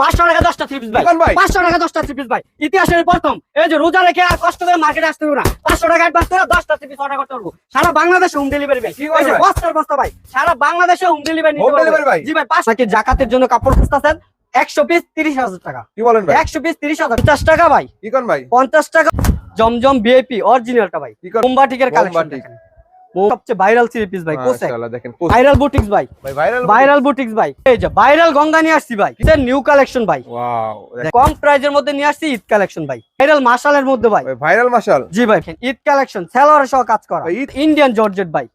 পাঁচশো টাকা দশটা থ্রি পিস ভাই। পাঁচশো টাকা দশটা থ্রি পিস ভাই। ইতিহাসের প্রথম। এই যে রোজা রেখে আর কষ্ট করে মার্কেটে আসতে হবে না। পাঁচশো টাকা অ্যাডভান্স করে দশটা থ্রি পিস অর্ডার করতে পারব সারা বাংলাদেশে হোম ডেলিভারি ভাই। ভাই? বস্তার বস্তা ভাই। সারা বাংলাদেশে হোম ডেলিভারি Home delivery ভাই? জি ভাই পাঁচ নাকি জাকাতের জন্য কাপড় খুঁজতেছেন। একশো পিস তিরিশ হাজার টাকা। কি বলেন একশো পিস তিরিশ হাজার। পঞ্চাশ টাকা ভাই। কি ভাই? পঞ্চাশ টাকা। জমজম বিএপি অরিজিনালটা ভাই। কি কোন কালেকশন সবচেয়ে ভাইরাল থ্রি পিস ভাই দেখেন ভাইরাল বুটিক্স ভাই। ভাই ভাইরাল ভাইরাল বুটিক্স ভাই। এই যে ভাইরাল গঙ্গা নিয়ে আসছি ভাই। এটা নিউ কালেকশন ভাই। কম প্রাইজের মধ্যে নিয়ে আসছি ঈদ কালেকশন ভাই। ভাইরাল মাশালের মধ্যে ভাই। ভাইরাল মাশাল? জি ভাই ঈদ কালেকশন সেলোয়ার সহ কাজ করা। ইন্ডিয়ান জর্জেট ভাই।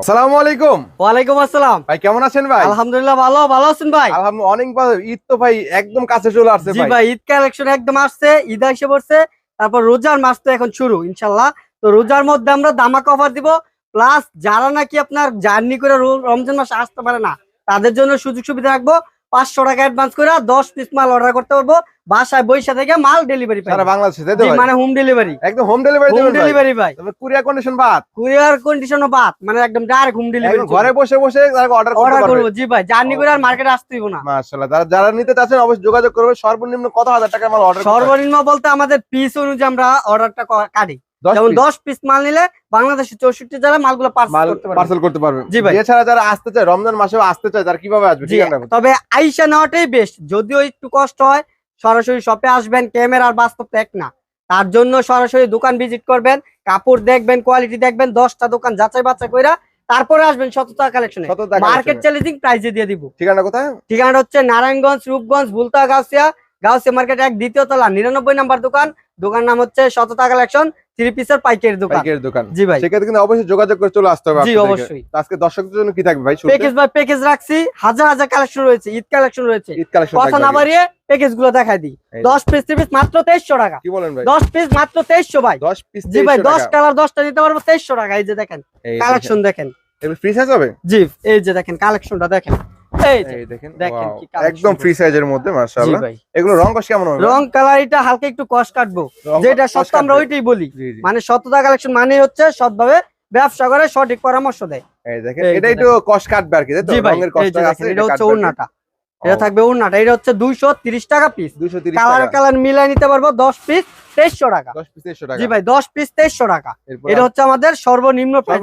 আসসালামু আলাইকুম। ওয়ালাইকুম আসসালাম। ভাই কেমন আছেন ভাই? আলহামদুলিল্লাহ ভালো ভালো আছেন ভাই? আলহামদুলিল্লাহ অনেক ভালো। ঈদ তো ভাই একদম কাছে চলে আসছে জি ভাই। ঈদ কালেকশন একদম আসছে ঈদ এসে পড়ছে। তারপর রোজার মাস তো এখন শুরু ইনশাল্লাহ তো রোজার মধ্যে আমরা দামাক অফার দিব। প্লাস যারা নাকি আপনার জার্নি করে রমজান মাসে আসতে পারে না তাদের জন্য সুযোগ সুবিধা রাখব। পাঁচশো টাকা অ্যাডভান্স করে দশ পিস মাল অর্ডার করতে পারব। বাসায় বৈশা থেকে মাল ডেলিভারি সারা বাংলাদেশে মানে হোম ডেলিভারি একদম হোম ডেলিভারি হোম ডেলিভারি ভাই। তবে কুরিয়ার কন্ডিশন বাদ। কুরিয়ার কন্ডিশনও বাদ মানে একদম ডাইরেক্ট হোম ডেলিভারি ঘরে বসে বসে অর্ডার অর্ডার করব জি ভাই জার্নি করে আর মার্কেটে আসতে হইবো না। মাশাআল্লাহ যারা যারা নিতে চাচ্ছেন অবশ্যই যোগাযোগ করবে সর্বনিম্ন কত হাজার টাকার মাল অর্ডার সর্বনিম্ন বলতে আমাদের পিস অনুযায়ী আমরা অর্ডারটা কাটি। যেমন দশ পিস মাল নিলে বাংলাদেশের চৌষট্টি জেলা মালগুলো পার্সেল করতে পারবে। জি ভাই। এছাড়া যারা আসতে চায় রমজান মাসেও আসতে চায় তারা কীভাবে আসবে? ঠিকানা? তবে আইসা নেওয়াটাই বেস্ট যদিও একটু কষ্ট হয় সরাসরি শপে আসবেন ক্যামেরার বাস্তব এক না। তার জন্য সরাসরি দোকান ভিজিট করবেন কাপড় দেখবেন কোয়ালিটি দেখবেন দশটা দোকান যাচাই বাছাই কইরা তারপরে আসবেন সততা কালেকশনে মার্কেট চ্যালেঞ্জিং প্রাইজে দিয়ে দিব। ঠিকানা কোথায়? ঠিকানাটা হচ্ছে নারায়ণগঞ্জ রূপগঞ্জ ভুলতা গাউসিয়া গাউসিয়া মার্কেট এক দ্বিতীয় তলা নিরানব্বই নাম্বার দোকান। দোকান নাম হচ্ছে সততা কালেকশন থ্রি পিসের পাইকারি দোকান। দোকান। জি ভাই। সেক্ষেত্রে কিন্তু অবশ্যই যোগাযোগ করে চলে আসতে হবে জি অবশ্যই। আজকে দর্শকদের জন্য কি থাকবে ভাই? প্যাকেজ বাই প্যাকেজ রাখছি। হাজার হাজার কালেকশন রয়েছে ঈদ কালেকশন রয়েছে। ঈদ কালেকশন কথা না বাড়িয়ে প্যাকেজগুলো দেখাই দিই। এই দশ পিস পিস মাত্র তেইশশো টাকা। কি বলেন ভাই? দশ পিস মাত্র তেইশশো ভাই। 10 পিস জি ভাই দশ কালার দশটা নিতে পারব তেইশশো টাকা। এই যে দেখেন কালেকশন দেখেন। ফ্রি সাইজ হবে? জি এই যে দেখেন কালেকশনটা দেখেন। এই যে দেখেন দেখেন wow, কি collection একদম ফ্রি সাইজের মধ্যে মাশাআল্লাহ। এগুলো রং কস কেমন হবে? রং কালার এটা হালকা একটু কষ্ট কাটবো। যেটা সত্য আমরা ওইটাই বলি। জি জি। মানে সততা কালেকশন মানে হচ্ছে সৎভাবে ব্যবসা করে সঠিক পরামর্শ দেয়। এই দেখেন এটা একটু কস কাটবে আর কি তাই তো? রঙের এই আছে এটা হচ্ছে কাটবে আর কি। ওড়নাটা। এটা থাকবে ওড়নাটা। এটা হচ্ছে দুইশো তিরিশ টাকা পিস 230 কালার কালার মিলাই নিতে পারব দশ পিস তেইশশো টাকা। 10 পিস 100 টাকা। জি ভাই দশ পিস তেইশশো টাকা। এটা হচ্ছে আমাদের সর্বনিম্ন প্রাইস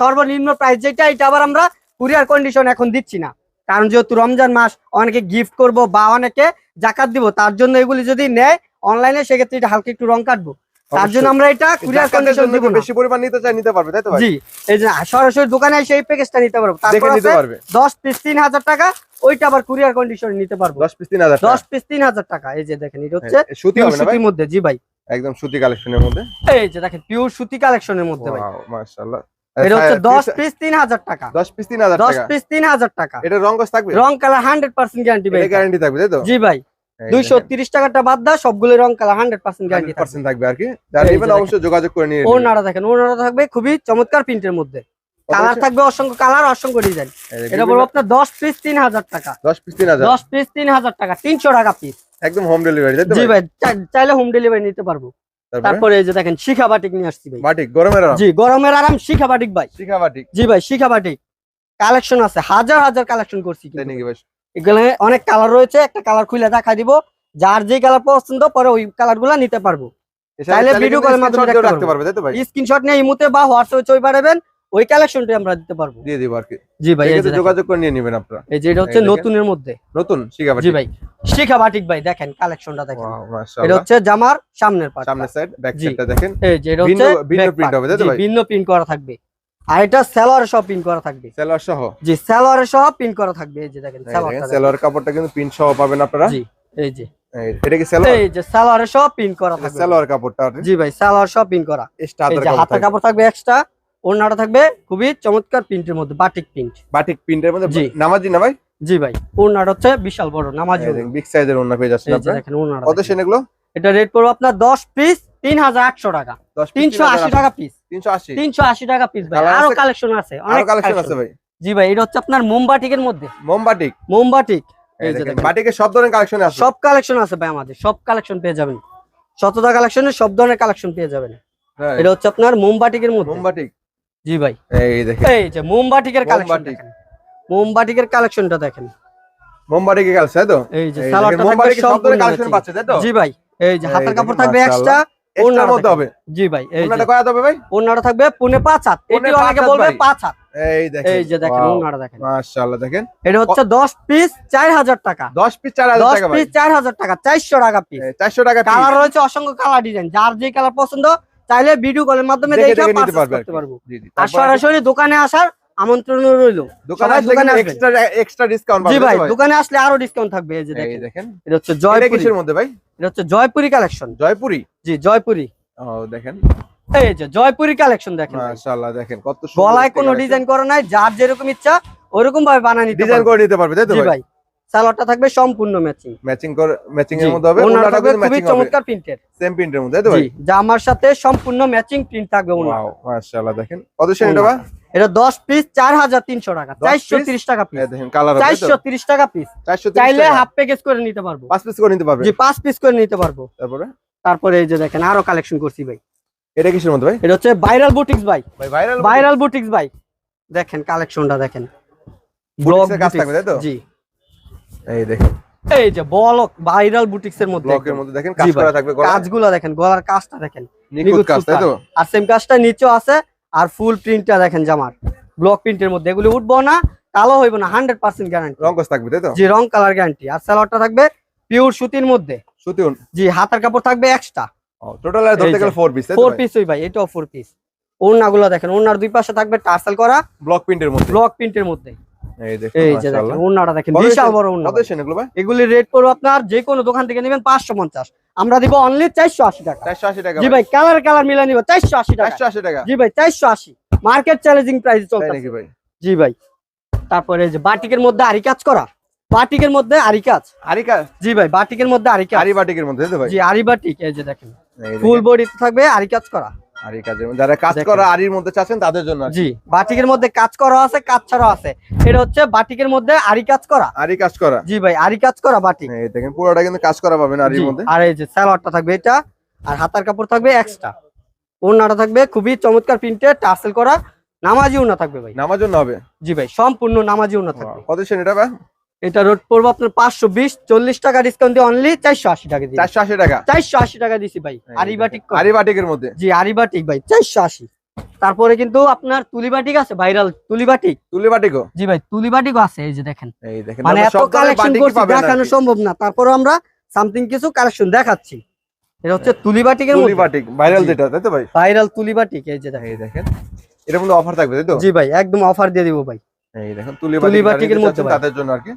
সর্বনিম্ন প্রাইস যেটা এটা আবার আমরা কুরিয়ার কন্ডিশন এখন দিচ্ছি না। কারণ যেহেতু রমজান মাস অনেকে গিফট করব বা অনেকে জাকাত দিব তার জন্য এগুলি যদি নেয় অনলাইনে সেক্ষেত্রে এটা হালকা একটু রং কাটবো। তার জন্য আমরা এটা কুরিয়ার কন্ডিশন দিব বেশি পরিমাণ নিতে চাই নিতে পারবে তাই তো ভাই? জি এই যে সরাসরি দোকানে এসে এই প্যাকেজটা নিতে পারব। তারপর নিতে পারবে। দশ পিস তিন হাজার টাকা ওইটা আবার কুরিয়ার কন্ডিশন নিতে পারব। 10 পিস 3000 টাকা। দশ পিস তিন হাজার টাকা এই যে দেখেন এটা হচ্ছে হ্যাঁ, সুতি হবে না ভাই? সুতির মধ্যে জি ভাই। একদম সুতি কালেকশনের মধ্যে। এই যে দেখেন পিওর সুতি কালেকশনের মধ্যে ভাই। ওয়াও মাশাআল্লাহ। এটা হচ্ছে দশ পিস তিন হাজার টাকা। 10 পিস 3000 টাকা। পিস তিন হাজার টাকা। এটা রং কস থাকবে? রং কালার হান্ড্রেড পার্সেন্ট গ্যারান্টি ভাই গ্যারান্টি থাকবে তাই তো? জি ভাই। এই দুইশো দেখেন, তিরিশ টাকাটা বাদ দা সবগুলো রং কালার হান্ড্রেড পার্সেন্ট গ্যারান্টি 100% থাকবে আর কি। যারা নেবেন অবশ্যই যোগাযোগ করে নিয়ে ও নাড়া দেখেন ও নাড়া থাকবে খুবই চমৎকার প্রিন্টের মধ্যে। কালার থাকবে অসংখ্য কালার অসংখ্য ডিজাইন এটা বলব আপনার দশ পিস তিন হাজার টাকা। 10 পিস 3000 দশ পিস তিন হাজার টাকা তিনশো টাকা পিস একদম হোম ডেলিভারি তাই তো জি ভাই? চাইলে হোম ডেলিভারি নিতে পারব। তারপরে? এই যে দেখেন শিখা বাটিক নিয়ে আসছি ভাই। বাটিক গরমের আরাম। জি গরমের আরাম শিখা বাটিক ভাই। শিখা বাটিক। জি ভাই শিখা বাটিক। কালেকশন আছে হাজার হাজার কালেকশন করছি তাই কিন্তু। নাকি ভাই? এখানে অনেক কালার রয়েছে একটা কালার খুলে দেখা দিব। যার যে কালার পছন্দ পরে ওই কালারগুলা নিতে পারব। চাইলে কিন্তু call এর মাধ্যমে দেখতে রাখতে পারবে। তাই তো ভাই? স্ক্রিনশট নিয়ে ইমুতে বা হোয়াটসঅ্যাপে ছবি পাঠাবেন ওই কালেকশনটি আমরা দিতে পারব। দিয়ে দিব আর কি। জি ভাই এই যে যোগাযোগ করে নিয়ে নেবেন আপনারা। এই যে এটা হচ্ছে নতুনের মধ্যে। নতুন শিখা জি ভাই। শিখা বাটিক ভাই দেখেন কালেকশনটা দেখেন। এটা হচ্ছে জামার সামনের পার্ট সামনের সাইড ব্যাক সাইডটা দেখেন। এই যে এটা হচ্ছে ভিন্ন print হবে, তাই ভাই? ভিন্ন প্রিন্ট করা থাকবে। আর এটা সালোয়ার সহ প্রিন্ট করা থাকবে। সেলর সহ? জি সালোয়ার সহ প্রিন্ট করা থাকবে। এই যে দেখেন সালোয়ারটা। সেলর কাপড়টা কিন্তু প্রিন্ট সহ পাবেন আপনারা। জি এই যে। এটা কি সেলর এই যে সালোয়ার সহ প্রিন্ট করা থাকবে। সেলর কাপড়টা জি ভাই সালোয়ার সহ প্রিন্ট করা। যে কাপড় হাতের কাপড় থাকবে এক্সট্রা ওড়নাটা থাকবে খুবই চমৎকার প্রিন্টের মধ্যে বাটিক প্রিন্ট বাটিক প্রিন্টের মধ্যে। নামাজি না ভাই? জি ভাই ওড়নাটা হচ্ছে বিশাল বড় নামাজ বিগ সাইজের ওন্না পেয়ে যাচ্ছেন আপনারা। দেখেন ওড়নাটা কত। সেন এগুলো এটা রেট পড়বে আপনার দশ পিস তিন হাজার আটশো টাকা। 10 piece তিনশো আশি টাকা পিস 380 তিনশো আশি টাকা পিস ভাই। আরও কালেকশন আছে আরও কালেকশন আছে ভাই। জি ভাই এটা হচ্ছে আপনার মোমবাটিকের মধ্যে। মোমবাটিক মোমবাটিক এই যে দেখেন। বাটিকের সব ধরনের কালেকশন আছে। সব কালেকশন আছে ভাই আমাদের সব কালেকশন পেয়ে যাবেন। শততা কালেকশনে সব ধরনের কালেকশন পেয়ে যাবেন। হ্যাঁ, এটা হচ্ছে আপনার মোমবাটিকের মধ্যে। মোমবাটিক জি ভাই। এই দেখেন। এই যে মোমবাটিকের কালেকশন মোমবাটিকের কালেকশনটা দেখেন। মোমবাড়ি কি কালস তাই তো? এই যে সালোয়ারটা থাকবে সব ধরনের কালেকশন পাচ্ছে তাই তো? জি ভাই এই যে হাতের কাপড় থাকবে এক্সট্রা ওড়নাটা মধ্যে হবে। জি ভাই এই ওনাটা কয় হবে ভাই? ওড়নাটা থাকবে পুনে পাঁচ হাত। পৌনে এটি অনেকে বলবে ভাই। পাঁচ হাত। এই দেখেন এই যে দেখেন Wow, দেখেন। মাশাআল্লাহ দেখেন। এটা হচ্ছে দশ পিস চার হাজার টাকা। 10 পিস 4000 টাকা ভাই। পিস চার হাজার টাকা চারশো টাকা পিস এই 400 টাকা পিস কালার রয়েছে অসংখ্য কালার ডিজাইন যার যে কালার পছন্দ চাইলে ভিডিও কলের মাধ্যমে দেখে আর করতে পারব। জি জি আর সরাসরি দোকানে আসার আমন্ত্রণ রইল। দোকানে আসলে। এক্সট্রা এক্সট্রা ডিসকাউন্ট জি ভাই দোকানে আসলে আরও ডিসকাউন্ট থাকবে এই যে দেখেন। এটা হচ্ছে এটা জয়পুরি কিসের মধ্যে ভাই? এটা হচ্ছে জয়পুরি কালেকশন জয়পুরি? জি জয়পুরি। ও দেখেন। এই যে জয়পুরি কালেকশন দেখেন মাশাআল্লাহ দেখেন কত গলায় কোনো ডিজাইন করা নাই যার যেরকম ইচ্ছা ওরকম ভাবে বানিয়ে নিতে ডিজাইন করে নিতে পারবে তাই তো ভাই? সালোয়ারটা থাকবে সম্পূর্ণ ম্যাচিং ম্যাচিং করে ম্যাচিং এর মধ্যে হবে ওনাটা থাকবে কিন্তু খুবই ম্যাচিং হবে। চমৎকার প্রিন্টের সেম প্রিন্টের মধ্যে তাই তো ভাই? জামার সাথে সম্পূর্ণ ম্যাচিং প্রিন্ট থাকবে মাশাআল্লাহ দেখেন। কত সেন এটা ভাই? এটা দশ পিস চার হাজার তিনশো টাকা। 10 চারশো তিরিশ টাকা পিস দেখেন কালার হবে তাই তো? চারশো তিরিশ টাকা পিস 430 চাইলে হাফ প্যাকেজ করে নিতে পারব। পাঁচ পিস করে নিতে পারবে? জি পাঁচ পিস করে নিতে পারব। তারপরে? তারপরে এই যে দেখেন আরও কালেকশন করছি ভাই। এটা কিসের মধ্যে ভাই? এটা হচ্ছে ভাইরাল বুটিক্স ভাই। ভাই ভাইরাল ভাইরাল বুটিক্স ভাই। দেখেন কালেকশনটা দেখেন। কাজ থাকবে, তাই তো? জি। এই দেখেন। এই যে বলক ভাইরাল বুটিক্স এর মধ্যে ব্লকের মধ্যে দেখেন কাজ করা থাকবে কাজগুলো দেখেন গলার কাজটা দেখেন। নিখুঁত কাজ তাই তো? আর সেম কাজটা নিচেও আছে আর ফুল প্রিন্টটা দেখেন জামার ব্লক প্রিন্টের মধ্যে। এগুলি উঠবো না কালো হইব না হান্ড্রেড পার্সেন্ট গ্যারান্টি রঙ্কস থাকবে তাই তো? জি রং কালার গ্যারান্টি আর সালোয়ারটা থাকবে পিওর সুতির মধ্যে। সুতি জি হাতার কাপড় থাকবে এক্সট্রা টোটাল ধরতে গেলে ফোর পিস তাই তো ফোর পিস ওই ভাই এটাও ফোর পিস ওড়নাগুলো দেখেন ওড়নার দুই পাশে থাকবে টার্সেল করা। ব্লক প্রিন্টের মধ্যে। ব্লক প্রিন্টের মধ্যে। এই দেখেন এই যে দেখেন ওড়নাটা দেখেন বিশাল বড় ওড়না কত সেন এগুলো ভাই? এগুলি রেট করব আপনার যে কোনো দোকান থেকে নেবেন পাঁচশো পঞ্চাশ। আমরা দিব অনলি চারশো আশি টাকা। 480 টাকা জি ভাই কালার কালার মিলে নিব চারশো আশি টাকা। 480 টাকা। জি ভাই চারশো আশি। মার্কেট চ্যালেঞ্জিং প্রাইস চলছে ভাই? জি ভাই। তারপরে যে বাটিকের মধ্যে আরি কাজ করা। বাটিকের মধ্যে আরি কাজ। আরি কাজ? জি ভাই বাটিকের মধ্যে আরি কাজ। আরি বাটিকের মধ্যে জি আরি বাটিক এই যে দেখেন। ফুল বডি থাকবে আরি কাজ করা। আরি কাজের যারা কাজ করা আরির মধ্যে চাচ্ছেন তাদের জন্য জি বাটিকের মধ্যে কাজ করা আছে কাজ ছাড়াও আছে। এটা হচ্ছে বাটিকের মধ্যে আরি কাজ করা। আরি কাজ করা। জি ভাই আরি কাজ করা বাটিক এই দেখেন পুরোটা কিন্তু কাজ করা পাবেন আরির মধ্যে। আর এই যে সালোয়ারটা থাকবে এটা আর হাতার কাপড় থাকবে এক্সট্রা ওড়নাটা থাকবে খুবই চমৎকার প্রিন্টে টার্সেল করা। নামাজি ওড়না থাকবে ভাই। নামাজ হবে। জি ভাই সম্পূর্ণ নামাজি ওড়না থাকবে। কত সেন এটা ভাই? এটা রোড পড়ব আপনার পাঁচশো বিশ চল্লিশ টাকা ডিসকাউন্ট দিয়ে অনলি চারশো আশি টাকা দিয়ে। 480 টাকা? চারশো আশি টাকা দিছি ভাই আরিবাটিক আরি বাটিকের মধ্যে? জি আরিবাটিক ভাই চারশো আশি। তারপরে কিন্তু আপনার তুলিবাটিক আছে ভাইরাল তুলিবাটিক। তুলি বাটিকো জি ভাই তুলিবাটিকও আছে এই যে দেখেন। এই দেখেন মানে এত কালেকশন করছি দেখানো সম্ভব না। তারপরে আমরা সামথিং কিছু কালেকশন দেখাচ্ছি। এটা হচ্ছে তুলিবাটিকের তুলি মধ্যে বাটিক ভাইরাল যেটা তাই তো ভাই? ভাইরাল তুলিবাটিক এই যে দেখেন। এটার মধ্যে অফার থাকবে তাই তো? জি ভাই একদম অফার দিয়ে দিব ভাই। এই দেখেন তুলি তুলি বাটিক বাটিকের যারা নিতে মধ্যে চাচ্ছেন ভাই। তাদের জন্য আর কি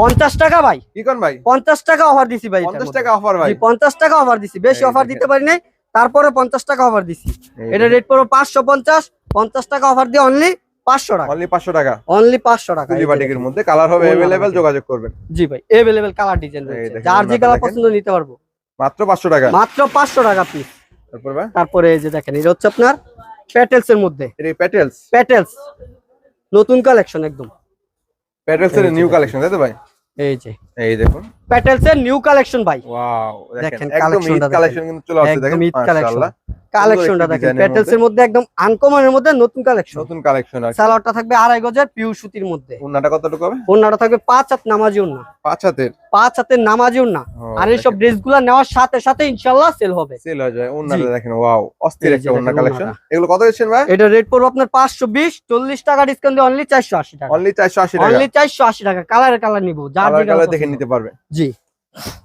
পঞ্চাশ টাকা ভাই কি কোন ভাই পঞ্চাশ টাকা অফার দিছি ভাই এটার 50 মধ্যে। টাকা অফার ভাই জি পঞ্চাশ টাকা অফার দিছি বেশি এই অফার দেখেন। দিতে পারি নাই তারপরে পঞ্চাশ টাকা অফার দিছি এই এটা রেট পড়বো পাঁচশো পঞ্চাশ পঞ্চাশ টাকা অফার দিয়ে অনলি পাঁচশো টাকা অনলি 500 টাকা অনলি পাঁচশো টাকা তুলি এই যে বাটিকের দেখেন। মধ্যে কালার হবে ওড়না अवेलेबल বাটিক। যোগাযোগ করবেন জি ভাই এভেলেবেল কালার ডিজাইন এই রয়েছে দেখেন, যার যে ওড়নাটা কালার দেখেন। পছন্দ নিতে পারবো মাত্র 500 টাকা মাত্র পাঁচশো টাকা পিস তারপর ভাই তারপরে এই যে দেখেন এটা হচ্ছে আপনার প্যাটেলস এর মধ্যে এটা প্যাটেলস প্যাটেলস নতুন কালেকশন একদম। প্যাটেলস এর নিউ কালেকশন তাই তো ভাই? এই যে। এই দেখুন। প্যাটেলস এর নিউ কালেকশন ভাই। ওয়াও দেখেন দেখেন, একদম ঈদ কালেকশন কিন্তু চলে আসছে দেখেন মাশাআল্লাহ। কালেকশনটা দেখেন এর প্যাটেলস এর মধ্যে একদম আনকমনের মধ্যে নতুন কালেকশন নতুন কালেকশন সালোয়ারটা থাকবে আড়াই গজের পিউ সুতির মধ্যে। কতটুকু হবে? থাকবে পাঁচ হাত নামাজি পাঁচ হাতের? পাঁচ হাতের নামাজি আর ড্রেসগুলা নেওয়ার সাথে সাথে সেল হবে। সেল হয়ে যায়। উন্নাটা দেখেন ওয়াও অস্থির একটা উন্না কালেকশন এগুলো কত দিচ্ছেন ভাই? এটা রেট পড়বে আপনার পাঁচশো বিশ চল্লিশ টাকা ডিসকাউন্ট দিয়ে অনলি টাকা। অনলি 480 টাকা। অনলি চারশো আশি টাকা। কালারে কালার নিবো যার কালার দেখে নিতে পারবে জি।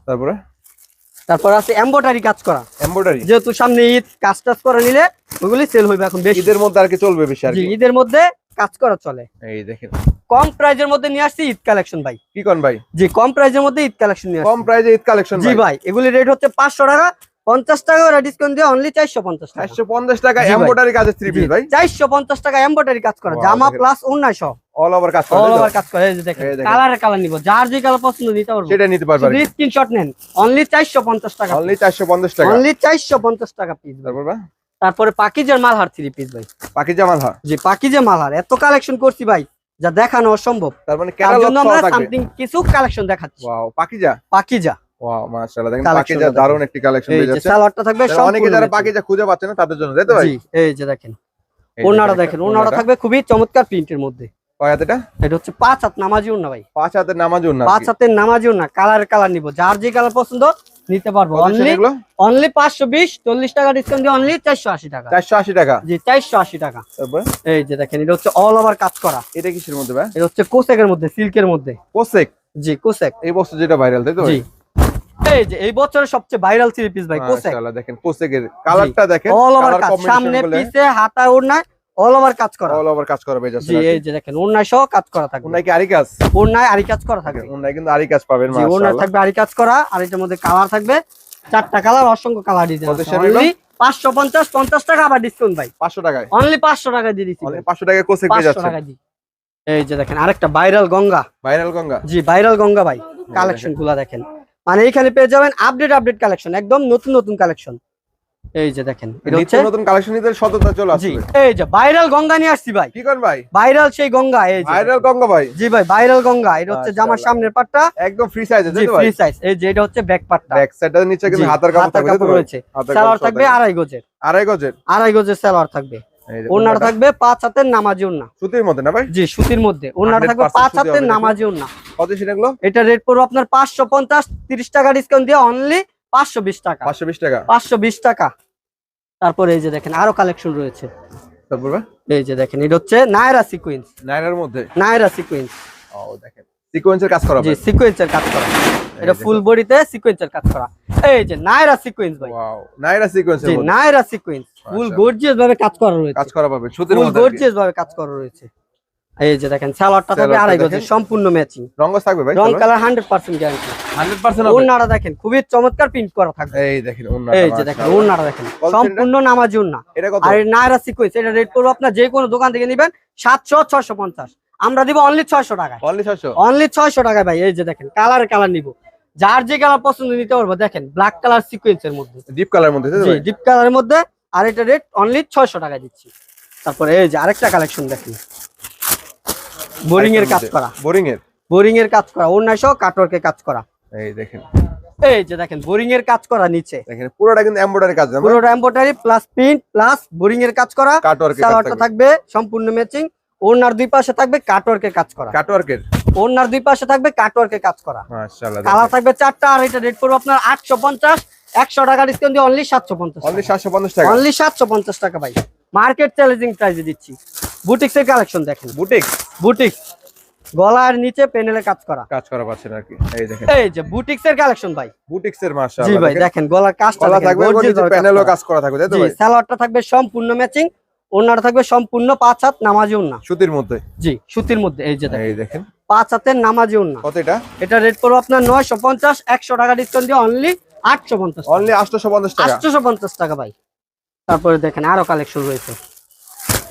তারপরে? তারপর আছে এমব্রয়ডারি কাজ করা। এমব্রয়ডারি যেহেতু সামনে ঈদ কাজ টাজ করে নিলে ওগুলি সেল হইবে এখন বেশি। ঈদের মধ্যে আর কি চলবে বেশি আর ঈদের মধ্যে কাজ করা চলে। এই দেখেন। কম প্রাইজের মধ্যে নিয়ে আসছি ঈদ কালেকশন ভাই। কি কোন ভাই? জি কম প্রাইজের মধ্যে ঈদ কালেকশন নিয়ে কম প্রাইজে ঈদ কালেকশন জি ভাই? এগুলি রেট হচ্ছে পাঁচশো টাকা পঞ্চাশ টাকা ওরা ডিসকাউন্ট দিয়ে অনলি চারশো পঞ্চাশ টাকা। 450 টাকা জি ভাই। কাজের থ্রি পিস ভাই। চারশো পঞ্চাশ টাকা এম্বোটারি কাজ করা। জামা প্লাস উন্নাইশো অল ওভার কাজ করে অল ওভার কাজ করে। এই যে দেখেন কালারে কালার নিবো। যার যে কালার পছন্দ নিতে পারব। সেটা নিতে পারবে স্ক্রিনশট নেন। অনলি চারশো পঞ্চাশ টাকা অনলি 450 টাকা। অনলি চারশো পঞ্চাশ টাকা পিস তারপর তারপরে পাকিজের মালহার থ্রি পিস ভাই। পাখি জামাল হ্যাঁ যে পাকিজে মালহার। এত কালেকশন করছি ভাই যা দেখানো অসম্ভব। তার মানে সামথিং কিছু কালেকশন দেখাচ্ছি। ওয়াও পাকিজা? পাকিজা। ওয়াও মাশাআল্লাহ। দেখেন পাকিজা দেখেন। একটি কালেকশন এই যাচ্ছে। সালোয়ারটা থাকবে অনেকে যারা পাকিজা খুঁজে পাচ্ছে না তাদের জন্য তাই তো জি এই যে দেখেন। ওনাটা ওনাটা থাকবে খুবই চমৎকার প্রিন্টের মধ্যে। এটা এটা হচ্ছে পাঁচ হাত নামাজি না ভাই। পাঁচ হাতের নামাজ না পাঁচ হাতের নামাজি না কালার কালার নিবো। যার যে কালার পছন্দ নিতে পারব। অনলি অনলি পাঁচশো বিশ চল্লিশ টাকা ডিসকাউন্ট দিয়ে অনলি চারশো আশি টাকা। চারশো আশি টাকা? জি চারশো আশি টাকা। এই যে দেখেন এটা হচ্ছে অল ওভার কাজ করা। এটা কিসের মধ্যে ভাই? এটা হচ্ছে কোসেকের মধ্যে সিল্কের মধ্যে। কোসেক? জি কোসেক। এই বস্তু যেটা ভাইরাল তাই তো জি। এই যে এই বছরের সবচেয়ে ভাইরাল থ্রি পিস ভাই কোসেক মাশাআল্লাহ দেখেন কোসেকের কালারটা দেখেন অল ওভার কাজ সামনে পিছে হাতা ওড়নায় অল ওভার কাজ করা। অল ওভার কাজ করা পেয়ে জি এই যে দেখেন ওড়নায় সহ কাজ করা থাকবে। উন্নাই কি আরি কাজ? ওড়নায় আরি কাজ করা থাকবে। উন্নাই কিন্তু আরি কাজ পাবেন মাশাআল্লাহ। থাকবে আরি কাজ করা আর এটার মধ্যে কালার থাকবে। চারটা কালার অসংখ্য কালার ডিজাইন? অনলি পাঁচশো পঞ্চাশ পঞ্চাশ টাকা আবার ডিসকাউন্ট ভাই। 500 টাকায়? অনলি পাঁচশো টাকা দিয়ে দিচ্ছি অনলি 500 টাকায় কোসেক পেয়ে পাঁচশো টাকা দিই এই যে দেখেন আরেকটা ভাইরাল গঙ্গা। ভাইরাল গঙ্গা? জি ভাইরাল গঙ্গা ভাই। কালেকশনগুলা দেখেন। মানে এখানে পেয়ে যাবেন আপডেট আপডেট কালেকশন একদম নতুন নতুন কালেকশন এই যে দেখেন এটা নতুন কালেকশন সততা চলে জি আসবে। এই যে ভাইরাল গঙ্গা নিয়ে আসছি ভাই। কি করেন ভাই? ভাইরাল সেই গঙ্গা এই যে। ভাইরাল গঙ্গা ভাই। জি ভাই ভাইরাল গঙ্গা এটা হচ্ছে জামার সামনের পাটটা। একদম ফ্রি সাইজ ভাই। ফ্রি সাইজ এই যে এটা হচ্ছে ব্যাক পাটটা। ব্যাক সাইডের নিচে কিন্তু হাতার কাপড় রয়েছে। সালোয়ার থাকবে আড়াই গজের। আড়াই গজের? আড়াই গজের সালোয়ার থাকবে। ওনার থাকবে পাঁচ হাতের নামাজি ওন্না সুতির মধ্যে না ভাই? জি সুতির মধ্যে। ওনার থাকবে পাঁচ হাতের। নামাজি ওন্না কত সেটাগুলো এটা রেট পড়বে আপনার পাঁচশো পঞ্চাশ তিরিশ টাকা ডিসকাউন্ট দিয়ে অনলি পাঁচশো বিশ টাকা। 520 টাকা। পাঁচশো বিশ টাকা। তারপরে এই যে দেখেন আরও কালেকশন রয়েছে। তারপর এই যে দেখেন এটা হচ্ছে নায়রা সিকুয়েন্স নাইরার মধ্যে? নায়রা সিকুয়েন্স ও দেখেন। সিকোয়েন্সের কাজ করা জি সিকুয়েন্সের কাজ করা। এটা ফুল বডিতে সিকুয়েন্সের কাজ করা। এই যে নায়রা সিকুয়েন্স ভাই। ওয়াও নাইরা সিকোয়েন্সের জি নায়রা সিকুয়েন্স ফুল। গর্জিয়াস ভাবে কাজ করা রয়েছে। কাজ করা পাবে সুতির ফুল মধ্যে গর্জিয়াস ভাবে কাজ করা রয়েছে। এই যে দেখেন সালোয়ারটা থাকবে আড়াই। সম্পূর্ণ ম্যাচিং থাকবে ভাই রং কালার হান্ড্রেড পার্সেন্ট গ্যারান্টি 100% হবে। দেখেন খুবই চমৎকার প্রিন্ট করা থাকবে। এই দেখেন ওন্নাটা এই যে দেখেন দেখেন সম্পূর্ণ নামাজি ওন্না আর নায়রা সিকুয়েন্স এটা রেট করব আপনার যে কোনো দোকান থেকে নেবেন সাতশো ছয়শো পঞ্চাশ। আমরা দিব অনলি ছয়শো টাকায়। অনলি 600 অনলি ছয়শো টাকায় ভাই এই যে দেখেন কালার কালার নিব। যার যে কালার পছন্দ নিতে পারব দেখেন ব্ল্যাক কালার সিকুয়েন্সের মধ্যে। ডিপ কালার মধ্যে জি ডিপ কালারের মধ্যে আর এটা রেট অনলি ছয়শো টাকায় দিচ্ছি। তারপরে এই যে আরেকটা কালেকশন দেখেন। বোরিং এর কাজ করা। বোরিং এর বোরিং এর কাজ করা অন্য সহ কাটওয়ার্কে কাজ করা। এই দেখেন। এই যে দেখেন বোরিং এর কাজ করা নিচে। দেখেন পুরোটা কিন্তু এমব্রয়ডারি কাজ না পুরো embroidery plus print plus boring এর কাজ করা। সালোয়ারটা থাকবে। সম্পূর্ণ ম্যাচিং ওনার দুই পাশে থাকবে কাটওয়ার্কের কাজ করা। কাটওয়ার্কের ওনার দুই পাশে থাকবে কাটওয়ার্কের কাজ করা। মাশাআল্লাহ কালার থাকবে চারটা আর এটা রেট পড়বে আপনার আটশো পঞ্চাশ। একশো টাকা ডিসকাউন্ট দিয়ে অনলি সাতশো পঞ্চাশ অনলি 750 টাকা? অনলি সাতশো পঞ্চাশ টাকা ভাই। মার্কেট চ্যালেঞ্জিং প্রাইসে দিচ্ছি। বুটিক্স এর কালেকশন দেখেন। Boutique boutiques. গলার নিচে প্যানেলে কাজ করা। কাজ করা পাচ্ছেন আর কি। এই দেখেন। এই যে বুটিক্স এর কালেকশন ভাই। বুটিক্স এর জি ভাই দেখেন গলার কাজটা থাকবে প্যানেলও কাজ করা থাকবে তাই তো জি ভাই? সালোয়ারটা থাকবে সম্পূর্ণ ম্যাচিং ওনারটা থাকবে সম্পূর্ণ পাঁচ হাত নামাজি ওন্না সুতির মধ্যে। জি সুতির মধ্যে এই যে দেখেন। এই দেখেন। পাঁচ হাতের নামাজি ওন্না কত এটা? এটা রেট পড়বে আপনার নয়শো পঞ্চাশ একশো টাকা ডিসকাউন্ট দিয়ে অনলি আটশো পঞ্চাশ অনলি 850 টাকা। আটশোশো পঞ্চাশ টাকা ভাই। তারপরে দেখেন আরও কালেকশন রয়েছে।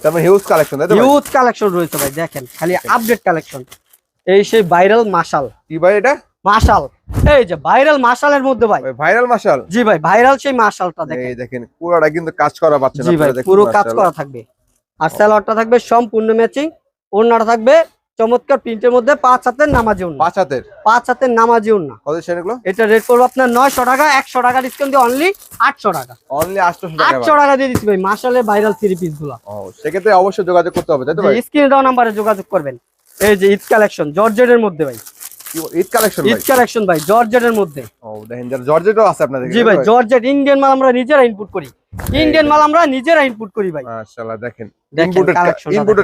তারপর হিউজ কালেকশন তাই তো হিউজ কালেকশন রয়েছে ভাই দেখেন খালি আপডেট কালেকশন এই সেই ভাইরাল মাশাল কি ভাই এটা? মাশাল এই যে ভাইরাল মাশালের মধ্যে ভাই। ভাইরাল মাশাল জি ভাই ভাইরাল সেই মাশালটা দেখেন এই দেখেন। পুরোটা কিন্তু কাজ করা পাচ্ছেন জি ভাই পুরো কাজ করা থাকবে। আর স্যালোয়ারটা থাকবে সম্পূর্ণ ম্যাচিং ওড়নাটা থাকবে চমৎকার প্রিন্টের মধ্যে পাঁচ হাতের নামাজি ওড়না পাঁচ হাতের? পাঁচ হাতের নামাজি ওড়না কত সেগুলো এটা রেট করব আপনার নয়শো টাকা একশো টাকা ডিসকাউন্ট দিয়ে অনলি আটশো টাকা। অনলি 800 টাকা আটশো টাকা দিয়ে দিচ্ছি ভাই মাশালের ভাইরাল থ্রি পিসগুলা। ও সেক্ষেত্রে অবশ্যই যোগাযোগ করতে হবে তাই তো স্ক্রিনে দেওয়া নাম্বারে যোগাযোগ করবেন। এই যে ঈদ কালেকশন জর্জেটের মধ্যে ভাই। ঈদ কালেকশন ঈদ কালেকশন ভাই জর্জেটের মধ্যে। ও দেখেন জর্জেটও আছে আপনাদের জি ভাই জর্জেট ইন্ডিয়ান মাল আমরা নিজেরা ইনপুট করি। ইন্ডিয়ান মাল আমরা নিজেরা ইনপুট করি ভাই। মাশাআল্লাহ দেখেন দেখেন।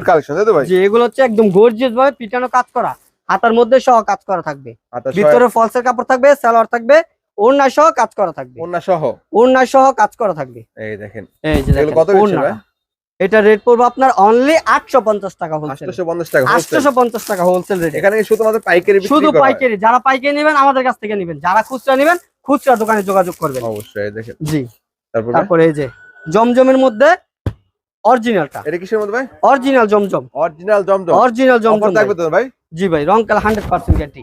কালেকশন তাই তো ভাই? যে এগুলো হচ্ছে একদম গর্জিয়াস ভাবে পিটানো কাজ করা। হাতার মধ্যে সহ কাজ করা থাকবে। ভিতরে ফলসের কাপড় থাকবে সালোয়ার থাকবে ওড়না সহ কাজ করা থাকবে। ওন্না সহ? ওড়না সহ কাজ করা থাকবে। এই দেখেন। এই যে দেখেন কত ভাই? এটা রেট পড়বে আপনার অনলি আটশো পঞ্চাশ টাকা হোলসেল 850 টাকা wholesale। আটশো পঞ্চাশ টাকা হোলসেল রেট এখানে শুধুমাত্র পাইকারি বিক্রি শুধু করা পাইকারি। যারা পাইকারি নেবেন আমাদের কাছ থেকে নেবেন। যারা খুচরা নেবেন খুচরা দোকানে যোগাযোগ করবেন। অবশ্যই দেখেন। জি। তারপর? এই যে জমজমের মধ্যে অরিজিনালটা এটা কিসের মধ্যে ভাই? অরিজিনাল জমজম। অরিজিনাল জমজম। অরিজিনাল জমজম থাকবে। তো ভাই? জি ভাই রং হান্ড্রেড পার্সেন্ট গ্যারান্টি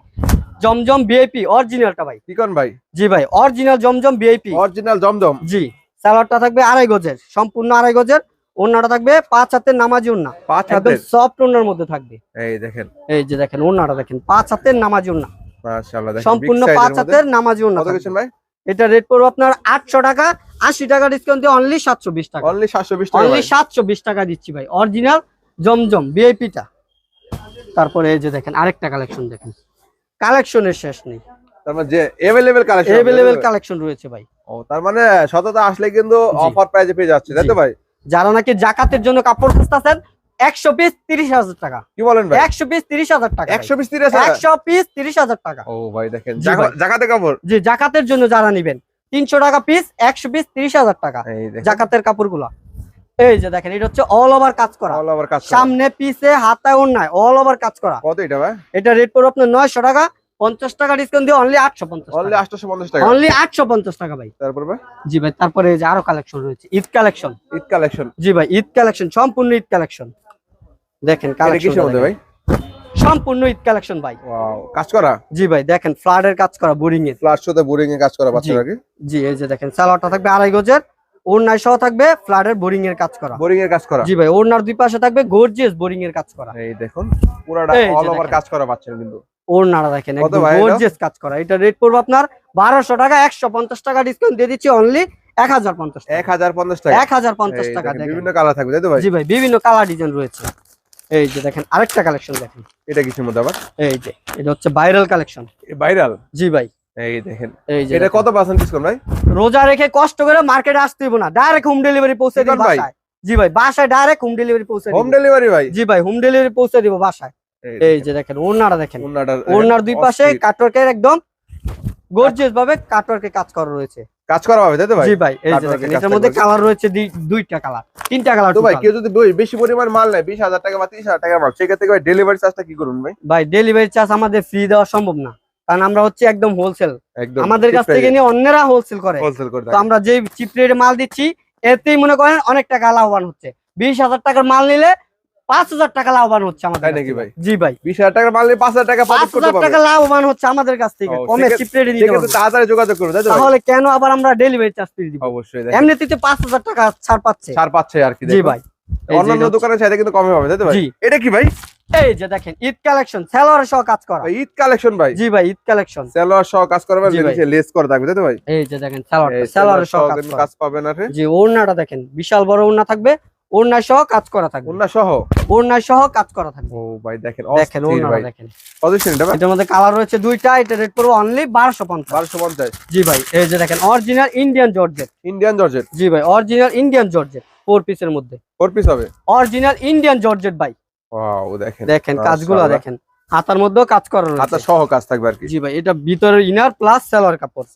জমজম বিআইপি অরিজিনালটা ভাই। কি কোন ভাই? জি ভাই অরিজিনাল জমজম বিআইপি অরিজিনাল জমজম। জি সালোয়ারটা থাকবে আড়াই গজের সম্পূর্ণ আড়াই গজের। ওড়নাটা থাকবে পাঁচ হাতের নামাজি ওড়না। পাঁচ হাতের? সফট ওড়নার মধ্যে থাকবে। এই দেখেন। এই যে দেখেন ওড়নাটা দেখেন পাঁচ হাতের নামাজি ওড়না। মাশাআল্লাহ দেখেন সম্পূর্ণ পাঁচ হাতের নামাজি ওড়না কত। ভাই? এটা রেট পড়বে আপনার আটশো টাকা আশি টাকা ডিসকাউন্ট দিয়ে অনলি সাতশো বিশ টাকা। অনলি 720 টাকা অনলি সাতশো বিশ টাকা দিচ্ছি ভাই। অরিজিনাল জমজম বিআইপিটা তারপরে এই যে দেখেন আরেকটা কালেকশন দেখেন। কালেকশনের শেষ নেই। তার মানে যে কালেকশন কালেকশন রয়েছে ভাই। ও তার মানে শততা আসলে কিন্তু অফার প্রাইজে পেয়ে যাচ্ছে তাই তো ভাই? যারা নাকি জাকাতের জন্য কাপড় খুঁজতেছেন একশো পিস তিরিশ হাজার টাকা। কি বলেন ভাই? একশো পিস তিরিশ হাজার টাকা একশো পিস তিরিশ? একশো পিস তিরিশ হাজার টাকা। ও ভাই দেখেন জাকাতে কাপড়। জি জাকাতের জন্য যারা নিবেন তিনশো টাকা পিস একশো পিস তিরিশ হাজার টাকা। জাকাতের কাপড়গুলো। এই যে দেখেন এটা হচ্ছে অল ওভার কাজ করা। অল ওভার কাজ সামনে পিছে হাতায় অন্যায় অল ওভার কাজ করা। কত এটা ভাই? এটা রেট পড়বে আপনার নয়শো টাকা পঞ্চাশ টাকা ডিসকাউন্ট দিয়ে অনলি আটশো পঞ্চাশ অনলি আটশো পঞ্চাশ টাকা। অনলি আটশো পঞ্চাশ টাকা ভাই। তারপর ভাই? জি ভাই তারপরে যে আরও কালেকশন রয়েছে ঈদ কালেকশন ঈদ কালেকশন জি ভাই ঈদ কালেকশন সম্পূর্ণ ঈদ কালেকশন দেখেন কালেকশন ভাই? সম্পূর্ণ ঈদ কালেকশন ভাই। ওয়াও কাজ করা? জি ভাই দেখেন ফ্লাডের কাজ করা বোরিং এর ফ্লাশ শোতে বোরিং এ কাজ করা বাচ্চারা কি? জি এই যে দেখেন সালোয়ারটা থাকবে আড়াই গজের ওড়নায় সহ থাকবে ফ্লাডের বোরিং এর কাজ করা। বোরিং এর কাজ করা? জি ভাই ওড়নার দুই পাশে থাকবে গর্জিয়াস বোরিং এর কাজ করা। এই দেখুন পুরাটা অল ওভার। কাজ করা পাচ্ছেন কিন্তু। ওড়নাটা দেখেন একদম গর্জিয়াস কাজ করা। এটা রেট পড়বে আপনার বারোশো টাকা একশো পঞ্চাশ টাকা ডিসকাউন্ট দিয়ে দিচ্ছি অনলি এক হাজার পঞ্চাশ এক হাজার পঞ্চাশ টাকা। এক হাজার পঞ্চাশ এই টাকা দেখেন, দেখেন। বিভিন্ন কালার থাকবে তাই তো ভাই? জি ভাই বিভিন্ন কালার ডিজাইন রয়েছে। এই যে দেখেন আরেকটা কালেকশন দেখেন। এটা কিসের মধ্যে আবার? এই যে এটা হচ্ছে ভাইরাল কালেকশন ভাইরাল জি ভাই। এই দেখেন। এই যে এটা কত পার্সেন্ট ডিসকাউন্ট ভাই? রোজা রেখে কষ্ট করে মার্কেটে আসতে হইব না। ডাইরেক্ট হোম ডেলিভারি পৌঁছে করেন ভাই? বাসায়। জি ভাই বাসায় ডাইরেক্ট হোম ডেলিভারি পৌঁছে হোম ডেলিভারি ভাই। জি ভাই হোম ডেলিভারি পৌঁছে দিব বাসায়। এই যে দেখেন ওড়নাটা দেখেন। ওড়নার দুই পাশে কাটওয়ার্কের একদম গর্জিয়াস ভাবে কাটওয়ার্কে কাজ করা রয়েছে। কাজ করা হবে তাই তো ভাই? জি ভাই এই যে দেখেন এটার মধ্যে কালার রয়েছে দুইটা কালার তিনটা কালার তো ভাই কেউ যদি বেশি পরিমাণ মাল নেয় বিশ হাজার টাকা বা তিরিশ হাজার টাকার মাল সেক্ষেত্রে ভাই ডেলিভারি চার্জটা কি করুন ভাই? ভাই ডেলিভারি চার্জ আমাদের ফ্রি দেওয়া সম্ভব না কারণ আমরা হচ্ছে একদম হোলসেল একদম আমাদের কাছ থেকে নিয়ে অন্যরা হোলসেল করে। হোলসেল করে তো আমরা যে চিপ রেটে মাল দিচ্ছি এতেই মনে করেন অনেক টাকা লাভবান হচ্ছে। বিশ হাজার টাকার মাল নিলে পাঁচ হাজার টাকা লাভবান হচ্ছে আমাদের নাকি ভাই? জি ভাই। বিশ হাজার টাকার মাল পাঁচ হাজার টাকা পাঁচ হাজার টাকা লাভবান হচ্ছে আমাদের কাছ থেকে। কমে সেক্ষেত্রে- দিতে তাড়াতাড়ি যোগাযোগ করবে তাই তো ভাই? তাহলে কেন আবার আমরা ডেলিভারি চার্জ ফ্রি দিব? অবশ্যই এমনিতে পাঁচ হাজার টাকা ছাড় পাচ্ছে। ছাড় পাচ্ছে আর কি জি ভাই। অন্যান্য এটা দোকানের চাইতে কিন্তু কমে পাবে তাই তো ভাই? এটা কি ভাই? এই যে দেখেন ঈদ কালেকশন সেলোয়ার সহ কাজ করা। ঈদ কালেকশন ভাই। জি ভাই ঈদ কালেকশন সেলোয়ার সহ কাজ করবে লেস করে থাকবে তাই তো ভাই? এই যে দেখেন সেলোয়ার সেলোয়ার সহ সহ কাজ কিন্তু করা। কাজ পাবেন আর জি ওড়নাটা দেখেন বিশাল বড় ওড়না থাকবে। ওড়না সহ কাজ করা থাকবে। ওন্না সহ ওড়না সহ কাজ করা থাকবে। ও ভাই দেখেন দেখেন ভাই। দেখেন। কত সেন্ট ভাই? এটার মধ্যে কালার রয়েছে দুইটা এটা রেট পড়বে অনলি জি ভাই এই যে দেখেন original Indian georgette Indian georgette জি ভাই অরিজিনাল ইন্ডিয়ান জর্জেট ফোর পিসের মধ্যে। ফোর পিস হবে? অরিজিনাল ইন্ডিয়ান জর্জেট ভাই। ওয়াও দেখেন। দেখেন কাজগুলো দেখেন। হাতার মধ্যেও কাজ করা হাতা সহ কাজ থাকবে আর কি। জি ভাই এটা ভিতরের ইনার প্লাস সেলোয়ার কাপড়।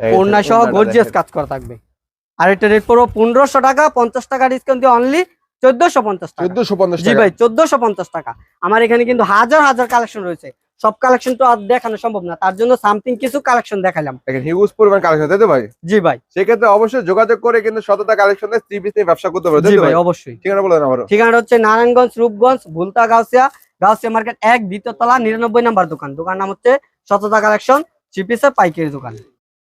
ওড়না সহ গর্জিয়াস কাজ করা থাকবে। আর এটা রেট পড়ব পনেরোশো টাকা পঞ্চাশ টাকা ডিসকাউন্ট দিয়ে অনলি চোদ্দশো পঞ্চাশ টাকা। চোদ্দশো পঞ্চাশ জি ভাই চোদ্দশো পঞ্চাশ টাকা। আমার এখানে কিন্তু হাজার হাজার কালেকশন রয়েছে। সব কালেকশন তো আর দেখানো সম্ভব না। তার জন্য সামথিং কিছু কালেকশন দেখালাম। হিউজ পরিমাণ কালেকশন তাই তো ভাই? জি ভাই। সেক্ষেত্রে অবশ্যই যোগাযোগ করে কিন্তু শততা কালেকশন থ্রি পিস নিয়ে ব্যবসা করতে পারবে জি ভাই ভাই? অবশ্যই। ঠিকানা বলেন ঠিকানাটা হচ্ছে নারায়ণগঞ্জ রূপগঞ্জ ভুলতা গাউসিয়া গাউসিয়া মার্কেট এক দ্বিতীয় তলা নিরানব্বই নাম্বার দোকান। দোকান নাম হচ্ছে শততা কালেকশন চিপিসের পাইকারি দোকান।